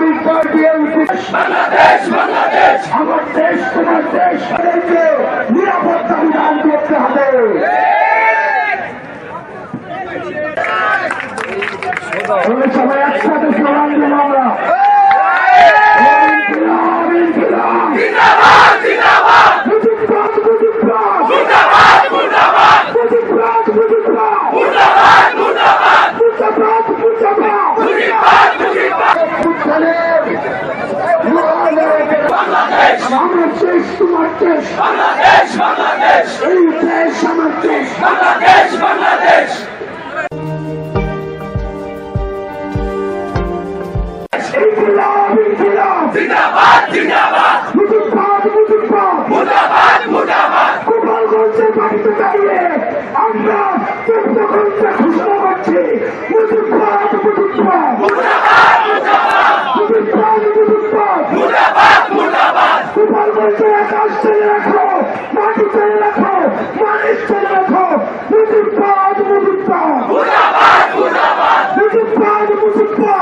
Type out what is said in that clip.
পরিচয় বিএনপি। বাংলাদেশ বাংলাদেশ। আমার দেশ তোমার দেশ। নিরাপত্তা বিধান করতে হবে। সবাই একসাথে সালাম দিলাম আমরা। Mustafa! বাংলাদেশ আমার দেশ তোমার দেশ বাংলাদেশ বাংলাদেশ। এই দেশ আমার দেশ। বাংলাদেশ বাংলাদেশ। ইনকিলাব ইনকিলাব জিন্দাবাদ। জিন্দাবাদ মুজিবাদ আমরা চোদ্দ উপরে কাজ করে রাখো মাটি করে রাখো মানুষ করে রাখো। মুজিব পাদ মুজিব পাদ মুজিব পাদ মুজিব পাদ